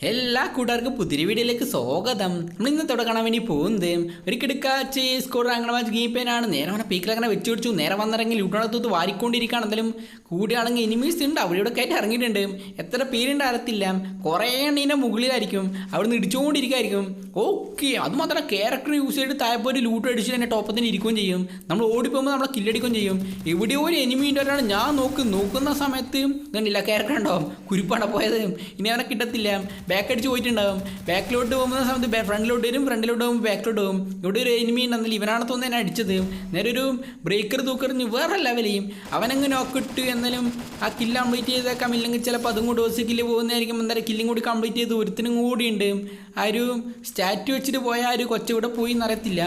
എല്ലാ കൂട്ടുകാർക്കും പുതിരി വീഡിയോയിലേക്ക് സ്വാഗതം. നമ്മൾ ഇന്ന് കാണാൻ വേണ്ടി പോകുന്നത് ഒരു കിടക്കാച്ച് സ്കോർ അങ്ങനെ മാച്ച് ഗെയിം പേനാണ് നേരെ അവനെ പീക്കിൽ അങ്ങനെ വെച്ച് പിടിച്ചു. നേരെ വന്നിറങ്ങി ലൂട്ടണത്തൂത്ത് വാരിക്കൊണ്ടിരിക്കുകയാണ്. എന്തായാലും കൂടിയാണെങ്കിൽ എനിമീസ് ഉണ്ട്. അവിടെ കയറ്റി ഇറങ്ങിയിട്ടുണ്ട്. എത്ര പേരുണ്ട് അറിയത്തില്ല. കുറേ എണ്ണീന്റെ മുകളിലായിരിക്കും. അവിടെ നിന്ന് ഇടിച്ചുകൊണ്ടിരിക്കുമായിരിക്കും ഓക്കെ അത് മാത്രമല്ല ക്യാരക്ടർ യൂസ് ചെയ്തിട്ട് താഴെ ഒരു ലൂട്ട് അടിച്ച് തന്നെ ടോപ്പത്തിന് ഇരിക്കുകയും ചെയ്യും. നമ്മൾ ഓടിപ്പോകുമ്പോൾ നമ്മളെ കില്ലടിക്കുകയും ചെയ്യും. എവിടെയോ ഒരു എനിമി ഉണ്ടാണ് ഞാൻ നോക്കും. നോക്കുന്ന സമയത്ത് കണ്ടില്ല ക്യാരക്ടർ ഉണ്ടാവും കുരിപ്പാണ് പോയത്. ഇനി അവനെ കിട്ടത്തില്ല. ബാക്ക് അടിച്ച് പോയിട്ടുണ്ടാവും. ബാക്കിലോട്ട് പോകുന്ന സമയത്ത് ഫ്രണ്ടിലോട്ട് വരും ഫ്രണ്ടിലോട്ട് പോകുമ്പോൾ ബാക്കിലോട്ട് പോകും. ഇവിടെ ഒരു എനിമി ഉണ്ടെന്നില്ല. ഇവനാണ് തോന്നുന്നു എന്നെ അടിച്ചത്. നേരെ ഒരു ബ്രേക്കർ തൂക്കറിഞ്ഞ് വേറെ ലെവലെയും അവനങ്ങ് നോക്കിട്ട് എന്നാലും ആ കില്ല് കംപ്ലീറ്റ് ചെയ്തേക്കാം. ഇല്ലെങ്കിൽ ചിലപ്പോൾ അതും കൂടി ഓസ് കില്ല് പോകുന്നതായിരിക്കും. എന്തായാലും കില്ലും കൂടി കംപ്ലീറ്റ് ചെയ്ത് ഒരുത്തിനും കൂടി ഉണ്ട് ആ ഒരു സ്റ്റാറ്റു വെച്ചിട്ട് പോയ ആ ഒരു കൊച്ചുകൂടെ പോയി എന്നറിയത്തില്ല.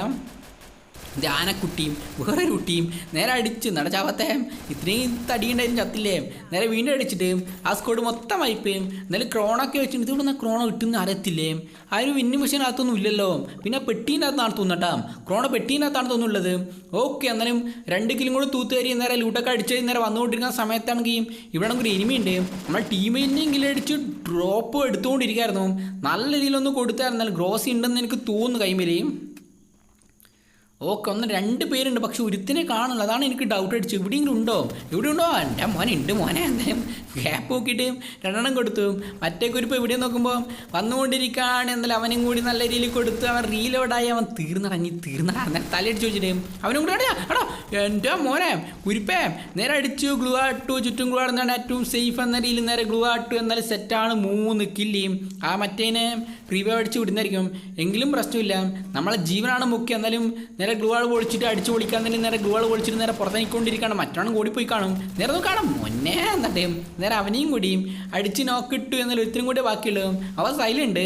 ആനക്കുട്ടിയും വേറൊരു കുട്ടിയും നേരെ അടിച്ച് നടച്ചാവത്തേം. ഇത്രയും തടിയുണ്ടായും ചത്തില്ലേ? നേരെ വീണ്ടും അടിച്ചിട്ട് ആ സ്കോഡ് മൊത്തം വൈപ്പേം എന്നാലും ക്രോണൊക്കെ വെച്ചിട്ട് ഇതിവിടെ ക്രോണ കിട്ടുന്ന അറിയത്തില്ലേ ആ ഒരു വിന്നു മെഷീനകത്തൊന്നും ഇല്ലല്ലോ. പിന്നെ പെട്ടീന്റെ അകത്താണ് തോന്നട്ടാ ക്രോണ പെട്ടീന്റെ അകത്താണ് ഓക്കെ എന്നാലും രണ്ട് കിലും കൂടെ തൂത്തുകയറി നേരെ ലൂട്ടൊക്കെ അടിച്ച് നേരെ വന്നുകൊണ്ടിരിക്കുന്ന സമയത്താണെങ്കിൽ ഇവിടെ ഒരു എനിമി ഉണ്ട്. നമ്മൾ ടീമിനെങ്കിലും അടിച്ച് ഡ്രോപ്പ് എടുത്തുകൊണ്ടിരിക്കുകയായിരുന്നു. നല്ല രീതിയിലൊന്ന് കൊടുത്തായിരുന്നാൽ ഗ്രോസ് ഉണ്ടെന്ന് എനിക്ക് തോന്നുന്നു കൈമേലെയും ഓക്കെ ഒന്ന് രണ്ട് പേരുണ്ട് പക്ഷെ ഒരുത്തിനെ കാണുന്നില്ല അതാണ് എനിക്ക് ഡൗട്ട് അടിച്ചു എവിടെയെങ്കിലും ഉണ്ടോ? എവിടെ ഉണ്ടോ എന്റെ മോനെ ഉണ്ട് മോനെ. എന്തായാലും ഗ്യാപ്പ് നോക്കിയിട്ട് രണ്ടെണ്ണം കൊടുത്തു. മറ്റേ കുരിപ്പ് എവിടെ നോക്കുമ്പോൾ വന്നുകൊണ്ടിരിക്കുകയാണ്. എന്നാലും അവനും കൂടി നല്ല രീതിയിൽ കൊടുത്തു. അവൻ റീലോഡായി അവൻ തീർന്നടങ്ങി തീർന്നടാ അന്നേരം തലയടിച്ച് വെച്ചിട്ട് അവനും കൂടി അടയാ എടാ എന്റെ മോനെ കുരിപ്പേ. നേരെ അടിച്ചു. ഗ്ലൂ ആട്ടു. ചുറ്റും ഗ്ലൂ ആടുന്നതാണ് ഏറ്റവും സേഫ് എന്ന രീതിയിൽ നേരെ ഗ്ലൂ ആട്ടു. എന്നാലും സെറ്റാണ് മൂന്ന് കില്ലിയും. ആ മറ്റേനെ പ്രീവേ അടിച്ച് വിടുന്നതായിരിക്കും. എങ്കിലും പ്രശ്നമില്ല. നമ്മളെ ജീവനാണ് മുഖ്യം. എന്നാലും നേരെ ഗ്ലൂവാൾ പൊളിച്ചിട്ട് അടിച്ചു പൊളിക്കാൻ തന്നെ നേരെ ഗ്ലൂവാൾ പൊളിച്ചിട്ട് നേരെ പുറത്തേക്കൊണ്ടിരിക്കുകയാണ് മറ്റൊന്നും കൂടി പോയി കാണും. നേരെ നോക്കണം മുന്നേ എന്നിട്ട് നേരെ അവനെയും കൂടിയും അടിച്ച് നോക്കിട്ടു എന്നാലും ഒരുത്തിനും കൂടി ബാക്കിയുള്ളൂ. അവ സൈലുണ്ട്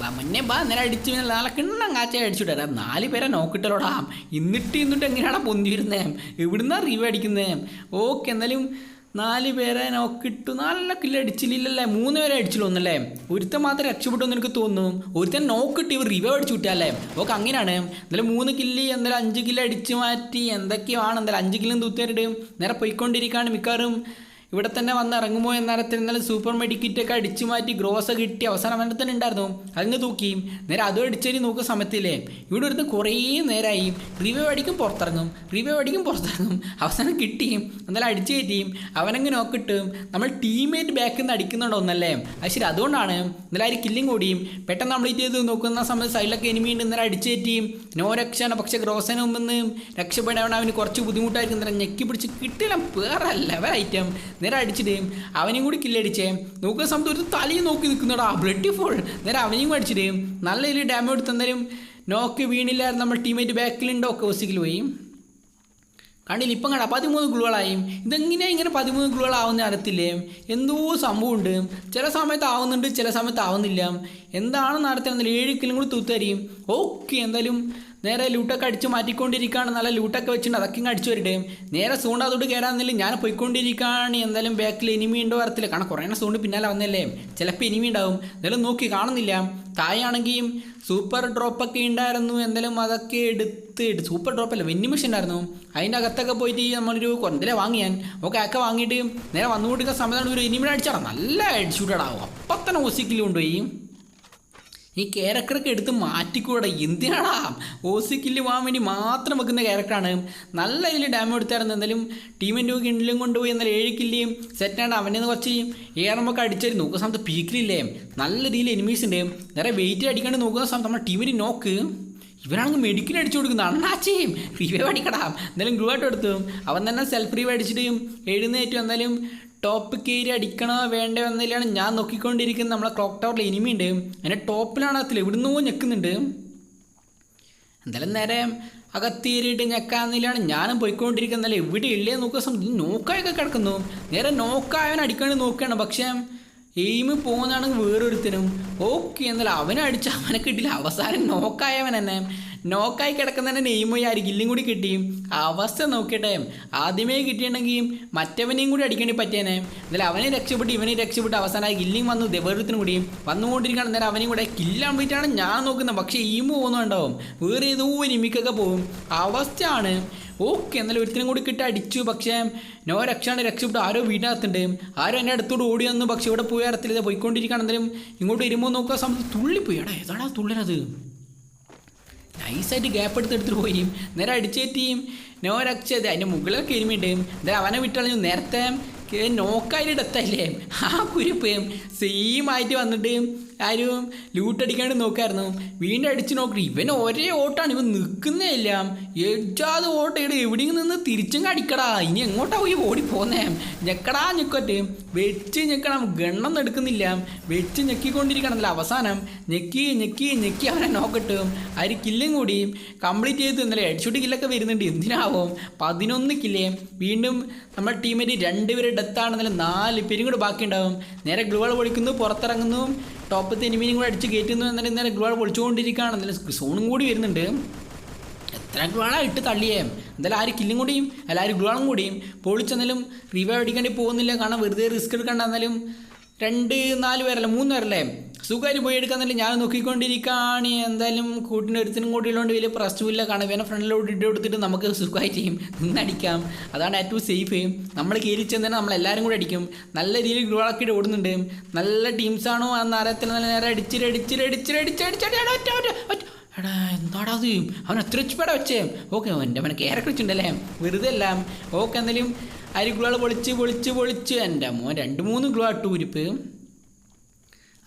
ബാ മുന്നേ ബാ നേരെ അടിച്ച് നാളെ കിണ്ണം കാച്ച അടിച്ചുവിട്ടാ നാല് പേരെ നോക്കിട്ടല്ലോടാ എന്നിട്ട് എന്നിട്ട് എങ്ങനെയാണ് പൊന്തി വരുന്നേ? എവിടുന്നാ റീവ് അടിക്കുന്നേ? ഓക്കെ എന്നാലും നാല് പേരെ നോക്കിട്ടു നല്ല കില്ല് അടിച്ചില്ലല്ലേ? മൂന്ന് പേരെ അടിച്ചില്ല ഒന്നല്ലേ? ഒരുത്തൻ മാത്രം രക്ഷപ്പെട്ടു എന്ന് എനിക്ക് തോന്നുന്നു. ഒരുത്തൻ നോക്കിട്ട് ഇവർ റിവൈവ് അടിച്ചു വിട്ടാലേ ഓക്കെ അങ്ങനെയാണ്. എന്തായാലും മൂന്ന് കില്ല് എന്തായാലും അഞ്ച് കില്ല് അടിച്ചു മാറ്റി എന്തൊക്കെയാണ് എന്തായാലും അഞ്ച് കില്ലും തൂത്തേരിട്ട് നേരെ പോയിക്കൊണ്ടിരിക്കുകയാണ് മിക്കവാറും. ഇവിടെ തന്നെ വന്ന് ഇറങ്ങുമോ എന്നറിയത്തിൽ ഇന്നലെ സൂപ്പർ മെഡിക്കിറ്റ് ഒക്കെ അടിച്ചു മാറ്റി ഗ്രോസ് കിട്ടി. അവസാനം അവന്റെ തന്നെ ഉണ്ടായിരുന്നു. അതിന് തൂക്കി. നേരെ അതും അടിച്ചേരി നോക്കുന്ന സമയത്തില്ലേ. ഇവിടെ ഒരു കുറേ നേരമായി റിവ്യൂ അടിക്കും പുറത്തിറങ്ങും. റിവ്യൂ അടിക്കും പുറത്തിറങ്ങും. അവസാനം കിട്ടിയും. എന്നാലും അടിച്ചു കയറ്റിയും. അവനങ്ങ് നോക്കിട്ട് നമ്മൾ ടീമേറ്റ് ബാക്കിൽ നിന്ന് അടിക്കുന്നുണ്ടോ ഒന്നല്ലേ. അത് ശരി അതുകൊണ്ടാണ്. ഇന്നലെ ആ ഒരു കില്ലിങ് കൂടിയും. പെട്ടെന്ന് കംപ്ലീറ്റ് ചെയ്ത് നോക്കുന്ന സമയത്ത് സൈഡിലൊക്കെ എനിമി ഉണ്ട്. ഇന്നലെ അടിച്ചു കയറ്റിയും. നോ രക്ഷാണ് പക്ഷേ ഗ്രോസിന് മുമ്പ് രക്ഷപ്പെടാൻ അവന് കുറച്ച് ബുദ്ധിമുട്ടായിരിക്കും. ഇന്നലെ ഞെക്കി പിടിച്ച് കിട്ടില്ല വേറെ ലെവൽ ഐറ്റം നേരെ അടിച്ചിടേം അവനെയും കൂടി കില്ലടിച്ചേ നോക്കുന്ന സമയത്ത് ഒരു തലയും നോക്കി നിൽക്കുന്നടാ. ബ്ലഡ് ഫോൾ നേരെ അവനെയും അടിച്ചിടേം നല്ല രീതിയിൽ ഡാമേജ് എടുത്തെന്നാലും നോക്കി വീണില്ലായിരുന്നു നമ്മൾ ടീമേറ്റ് ബാക്കിലുണ്ടോ ഒക്കെ ഒസിക്കിൽ പോയി. കണ്ടില്ല ഇപ്പം കണ്ട പതിമൂന്ന് ഗ്ലൂകളായി ഇതെങ്ങനെയാണ് ഇങ്ങനെ പതിമൂന്ന് ഗ്ലൂകളാവുന്ന അറിയത്തില്ലേ? എന്തോ സംഭവമുണ്ട്. ചില സമയത്ത് ആവുന്നുണ്ട് ചില സമയത്ത് ആവുന്നില്ല. എന്താണെന്ന് അറിയത്തില്ല ഏഴ് കിലും കൂടി തൂത്തരിയും ഓക്കെ എന്തായാലും നേരെ ലൂട്ടൊക്കെ അടിച്ച് മാറ്റിക്കൊണ്ടിരിക്കുകയാണ്. നല്ല ലൂട്ടൊക്കെ വെച്ചിട്ടുണ്ട്. അതൊക്കെ ഇങ്ങ് അടിച്ചു വരട്ടെ. നേരെ സൂണ്ട് അതോട് കയറാന്നില്ല ഞാൻ പോയിക്കൊണ്ടിരിക്കുകയാണ്. എന്തായാലും ബാക്കിൽ എനിമി ഉണ്ടോ വരത്തില്ല. കാരണം കുറേ സൂണ്ട് പിന്നാലെ വന്നല്ലേ? ചിലപ്പോൾ എനിമി ഉണ്ടാവും. എന്തായാലും നോക്കി കാണുന്നില്ല. തായാണെങ്കിൽ സൂപ്പർ ഡ്രോപ്പൊക്കെ ഉണ്ടായിരുന്നു. എന്തായാലും അതൊക്കെ എടുത്ത് സൂപ്പർ ഡ്രോപ്പല്ല വെന്നി മെഷീൻ ഉണ്ടായിരുന്നു. അതിന്റെ അകത്തൊക്കെ പോയിട്ട് നമ്മളൊരു കുറഞ്ഞില്ല വാങ്ങിയാൻ ഓക്കെ ഒക്കെ വാങ്ങിയിട്ട് നേരെ വന്നുകൊണ്ടിരിക്കുന്ന സമയത്താണ് ഒരു എനിമിനെ അടിച്ചാടാ നല്ല അടിച്ചുവിട്ടാടാവും അപ്പം തന്നെ ഒസിക്കിൽ കൊണ്ടുപോയി. ഈ ക്യാരക്ടറൊക്കെ എടുത്ത് മാറ്റിക്കൂടെ എന്തിനാടാ? ഓസിക്കില്ല് പോകാൻ വേണ്ടി മാത്രം വെക്കുന്ന ക്യാരക്ടറാണ്. നല്ല ഇതിൽ ഡാമേജ് എടുത്തായിരുന്നു എന്തായാലും ടീമിന്റെ കിണ്ടിലും കൊണ്ടുപോയി. എന്നാലും ഏഴ് കില്ലിയും സെറ്റാണ് അവനെ കുറച്ച് ഏറമ്പൊക്കെ അടിച്ചായിരുന്നു നോക്കുന്ന സമയത്ത് പീക്കിലില്ലേ നല്ല രീതിയിൽ എനിമീസ് ഉണ്ട് നേരെ വെയിറ്റ് അടിക്കാണ്ട് നോക്കുന്ന സമയത്ത് നമ്മുടെ ടീമിന് നോക്ക് ഇവനാണെങ്കിൽ മെഡിക്കൽ അടിച്ചു കൊടുക്കുന്നത്. അണ്ണാച്ചേയും റിവൈവ് അടിക്കടാം. എന്തായാലും ഗ്രൂ ആയിട്ട് എടുത്തു അവൻ തന്നെ സെൽഫ് റിവൈവ് അടിച്ചിട്ട് എഴുന്നേറ്റും എന്തായാലും ടോപ്പ് കയറി അടിക്കണോ വേണ്ടോ എന്നതിലാണ് ഞാൻ നോക്കിക്കൊണ്ടിരിക്കുന്നത്. നമ്മളെ ക്ലോക്ക് ടവറിൽ എനിമി ഉണ്ട് അതിന്റെ ടോപ്പിലാണ് അതിൽ എവിടുന്നോ ഞെക്കുന്നുണ്ട്. എന്തായാലും നേരെ അകത്തേറിയിട്ട് ഞെക്കാന്നില്ലാണ് ഞാനും പോയിക്കൊണ്ടിരിക്കുന്നത്. എവിടെ ഇല്ലേ നോക്കുക. സംബന്ധിച്ച് നോക്കായൊക്കെ കിടക്കുന്നു. നേരെ നോക്കായവൻ അടിക്കാണ്ട് നോക്കുകയാണ്. പക്ഷേ എയിം പോകുന്നതാണ് വേറൊരുത്തനും. ഓക്കെ എന്നാലും അവനെ അടിച്ച് അവനെ കിട്ടില്ല. അവസാനം നോക്കായവൻ തന്നെ നോക്കായി കിടക്കുന്നതിന്റെ നെയ്മോ ആയിരിക്കും. ഇല്ലും കൂടി കിട്ടി അവസ്ഥ നോക്കിയിട്ടെ ആദ്യമേ കിട്ടിയിട്ടുണ്ടെങ്കിൽ മറ്റവനെയും കൂടി അടിക്കേണ്ടി പറ്റിയേനെ എന്നാലും അവനെ രക്ഷപ്പെട്ട് ഇവനെ രക്ഷപ്പെട്ട് അവസാനമായി ഗില്ലിങ് വന്നു വേറൊരുത്തിനും കൂടി വന്നുകൊണ്ടിരിക്കുകയാണ്. നേരം അവനെയും കൂടെ കില്ലാൻ പോയിട്ടാണ് ഞാൻ നോക്കുന്നത്. പക്ഷേ ഈമു പോകുന്നുണ്ടാവും വേറെ ഏതോ നിമിക്കൊക്കെ പോകും. അവസ്ഥയാണ്. ഓക്കെ എന്നാലും ഒരുത്തിനും കൂടി കിട്ടി അടിച്ചു. പക്ഷേ നോ രക്ഷാണ് രക്ഷപ്പെട്ടു. ആരോ വീടിനകത്തുണ്ട്. ആരോ എന്നെ അടുത്തോട് ഓടി വന്നു. പക്ഷേ ഇവിടെ പോയി അറത്തില്ല പോയിക്കൊണ്ടിരിക്കുകയാണെന്നാലും ഇങ്ങോട്ട് വരുമ്പോൾ നോക്കുക. സമയത്ത് തുള്ളിപ്പോയി. എടാ ഏതാടാ തുള്ളനത് നൈസായിട്ട് ഗ്യാപ്പ് എടുത്ത് എടുത്തിട്ട് പോയി. നേരെ അടിച്ചേറ്റിയും നോ രക്ഷത് അതിന്റെ മുകളിലൊക്കെ എരുമിണ്ട്. എന്തായാലും അവനെ വിട്ടളഞ്ഞു നേരത്തെ നോക്കായിട്ട് ഡെത്തല്ലേ ആ സെയിം ആയിട്ട് വന്നിട്ട് ആരും ലൂട്ടടിക്കാണ്ട് നോക്കായിരുന്നു. വീണ്ടും അടിച്ചു നോക്കി. ഇവൻ ഒരേ ഓട്ടാണ്. ഇവൻ നിൽക്കുന്നേ ഇല്ല എജാത് ഓട്ടം. ഇവിടെ എവിടെയും നിന്ന് തിരിച്ചും കടിക്കടാ. ഇനി എങ്ങോട്ടാ പോയി ഓടി പോന്നേ? ഞെക്കടാ ഞെക്കോട്ടെ. വെച്ച് ഞെക്കണം ഗണ്ണം എടുക്കുന്നില്ല. വെച്ച് ഞെക്കിക്കൊണ്ടിരിക്കണമല്ലോ അവസാനം ഞെക്കി ഞെക്കി ഞെക്കി അവനെ നോക്കട്ടും ആര് കില്ലും കൂടി കംപ്ലീറ്റ് ചെയ്ത് ഇന്നലെ ഹെഡ്ഷൂട്ട് കില്ലൊക്കെ വരുന്നുണ്ട്. എന്തിനാവും? പതിനൊന്ന് കില്ലേ വീണ്ടും നമ്മുടെ ടീമിൽ രണ്ടുപേരുടെ ഡെത്താണെന്നല്ല നാല് പേരും കൂടെ ബാക്കിയുണ്ടാവും. നേരെ ഗ്ലുവാൾ പൊളിക്കുന്നു പുറത്തിറങ്ങുന്നു. ടോപ്പത്തെ എനിമീനും കൂടെ അടിച്ച് കയറ്റുന്നു എന്നാലും ഇന്നലെ ഗ്ലോൾ പൊളിച്ചുകൊണ്ടിരിക്കുകയാണ്. എന്നാലും സോണും കൂടി വരുന്നുണ്ട്. എത്ര ഗ്ലോളാണ് ഇട്ട് തള്ളിയേ. എന്തായാലും ആര് കില്ലും കൂടിയും അല്ല ആര് ഗ്ലുവാളും കൂടിയും പൊളിച്ചെന്നാലും റിവൈവ് അടിക്കേണ്ടി പോകുന്നില്ല. കാരണം വെറുതെ റിസ്ക് എടുക്കേണ്ട എന്നാലും രണ്ട് നാല് പേരല്ല മൂന്ന് പേരല്ലേ? സുഖമായിട്ട് പോയി എടുക്കാന്നല്ലേ ഞാൻ നോക്കിക്കൊണ്ടിരിക്കുകയാണ്. എന്തായാലും കൂട്ടിന്റെ ഒരുത്തിനും കൂടി ഉള്ളതുകൊണ്ട് വലിയ പ്രശ്നമില്ല കാരണം ഇവനെ ഫ്രണ്ടിലോട്ട് ഇട്ട് കൊടുത്തിട്ട് നമുക്ക് സുഖമായിട്ട് ചെയ്യും നിന്നടിക്കാം അതാണ് ഏറ്റവും സേഫ് നമ്മൾ കയറി ചെന്നാൽ നമ്മൾ എല്ലാവരും കൂടെ അടിക്കും. നല്ല രീതിയിൽ ഗ്രോളാക്കിയിട്ട് ഓടുന്നുണ്ട്. നല്ല ടീംസാണോ എന്ന് അറിയത്തിൽ നല്ല നേരം അടിച്ചിട്ട് എടാ എന്താടാ അത്? അവൻ എത്ര വെച്ചപ്പാടാ വെച്ചേ ഓക്കെ എന്റെ അവനെ കയറൊക്കെ വെച്ചിട്ടുണ്ടല്ലേ വെറുതെ അല്ല. ഓക്കെ എന്തായാലും അരി ഗ്ലോ പൊളിച്ച് പൊളിച്ച് പൊളിച്ച്. എന്റെ മോൻ രണ്ട് മൂന്ന് ഗ്ലോ ഇട്ടു ഉരിപ്പ്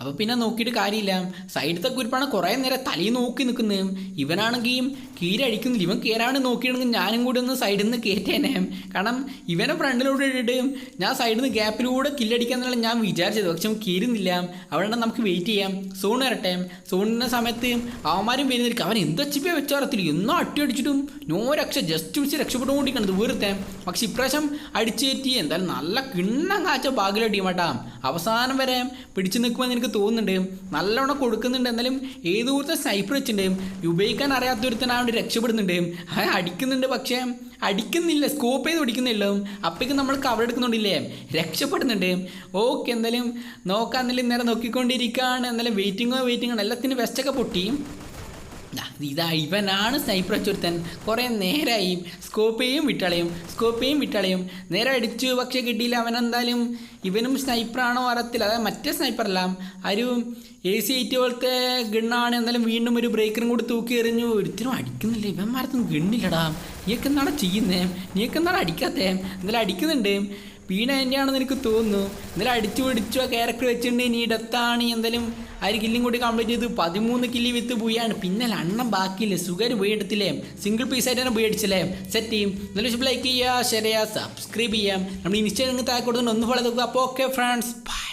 അപ്പോൾ പിന്നെ നോക്കിയിട്ട് കാര്യമില്ല. സൈഡത്തെ കുരിപ്പാണ് കുറേ നേരം തലയിൽ നോക്കി നിൽക്കുന്നത് ഇവനാണെങ്കിൽ കീരഴിക്കുന്നില്ല ഇവൻ കയറാണ് നോക്കിയാണെങ്കിൽ ഞാനും കൂടി ഒന്ന് സൈഡിൽ നിന്ന് കയറ്റേനെ കാരണം ഇവനെ ഫ്രണ്ടിലൂടെ ഇട്ടിട്ട് ഞാൻ സൈഡിൽ നിന്ന് ഗ്യാപ്പിലൂടെ കില്ലടിക്കാന്നുള്ള ഞാൻ വിചാരിച്ചത്. പക്ഷെ കീരുന്നില്ല അവിടെ നമുക്ക് വെയിറ്റ് ചെയ്യാം. സോൺ വരട്ടെ. സോണിന്റെ സമയത്ത് അവന്മാരും വരുന്നിരിക്കും. അവൻ എന്ത് അച്ചിപ്പേ വെച്ചാറത്തില്ല എന്നോ അട്ടി അടിച്ചിട്ടും നോ രക്ഷ ജസ്റ്റ് വിളിച്ച് രക്ഷപ്പെട്ടുകൊണ്ടിരിക്കണത് വെറുതെ. പക്ഷെ ഇപ്രാവശ്യം അടിച്ചേറ്റി. എന്തായാലും നല്ല കിണ്ണം കാച്ച ഭാഗ്യ ടീമാട്ടാ അവസാനം വരെ പിടിച്ചു നിൽക്കുമെന്ന് എനിക്ക് തോന്നുന്നുണ്ട് നല്ലവണ്ണം കൊടുക്കുന്നുണ്ട്. എന്നാലും ഏത് സൈപ്പർ വെച്ചിട്ടുണ്ട് ഉപയോഗിക്കാൻ അറിയാത്തൊരുത്തനായോണ്ട് രക്ഷപ്പെടുന്നുണ്ട് അടിക്കുന്നുണ്ട് പക്ഷേ അടിക്കുന്നില്ല. സ്കോപ്പ് ചെയ്ത് പിടിക്കുന്നില്ല. അപ്പോഴേക്കും നമ്മൾ കവർ എടുക്കുന്നുണ്ടില്ലേ? രക്ഷപ്പെടുന്നുണ്ട് ഓക്കെ എന്തായാലും നോക്കാൻ എന്തായാലും നേരെ നോക്കിക്കൊണ്ടിരിക്കുകയാണ് എന്തായാലും വെയിറ്റിങ്ങോ വെയിറ്റിങ്ങോ എല്ലാത്തിനും വെസ്റ്റൊക്കെ പൊട്ടി. ഇതാ ഇവനാണ് സ്നൈപ്പർ അച്ചുരുത്തൻ. കുറേ നേരായി സ്കോപ്പേയും വിട്ടളയും സ്കോപ്പേയും വിട്ടളയും. നേരെ അടിച്ചു പക്ഷെ കിട്ടിയില്ല അവൻ എന്തായാലും ഇവനും സ്നൈപ്പറാണോ അറിയത്തില്ല. അതായത് മറ്റേ സ്നൈപ്പറല്ല ഒരു എ സി എയ്റ്റ് പോലത്തെ ഗണ്ണാണ്. എന്തായാലും വീണ്ടും ഒരു ബ്രേക്കറും കൂടി തൂക്കി എറിഞ്ഞു. ഒരുത്തിനും അടിക്കുന്നില്ല. ഇവന്മാരത്തൊന്നും ഗണ്ണില്ലടാ. നീയൊക്കെ എന്താണ് ചെയ്യുന്നേ? നീയൊക്കെ എന്താണ് അടിക്കാത്തേ? എന്തായാലും അടിക്കുന്നുണ്ട്. വീണ തന്നെയാണെന്ന് എനിക്ക് തോന്നുന്നു. എന്നാലും അടിച്ചു പിടിച്ചു ആ ക്യാരക്ടർ വെച്ചിട്ടുണ്ട്. ഇനി ഇടത്താണ് എന്തായാലും ആ ഒരു കില്ലും കൂടി കംപ്ലീറ്റ് ചെയ്ത് പതിമൂന്ന് കില്ലി വിത്ത് പോയാണ് പിന്നെ എണ്ണം ബാക്കിയില്ല? സുഖം പോയി എടുത്തില്ലേ? സിംഗിൾ പീസ് ആയിട്ട് തന്നെ പോയി അടിച്ചില്ലേ? സെറ്റ് ചെയ്യും. എന്നാലും ലൈക്ക് ചെയ്യുക ഷെയർ ചെയ്യുക സബ്സ്ക്രൈബ് ചെയ്യാം നമ്മൾ ഇൻസ്റ്റാഗ്രാമിൽ താഴെ കൊടുത്തുകൊണ്ട് ഒന്ന് ഫോളോ നോക്കുക അപ്പോൾ ഓക്കെ ഫ്രണ്ട്സ് ബൈ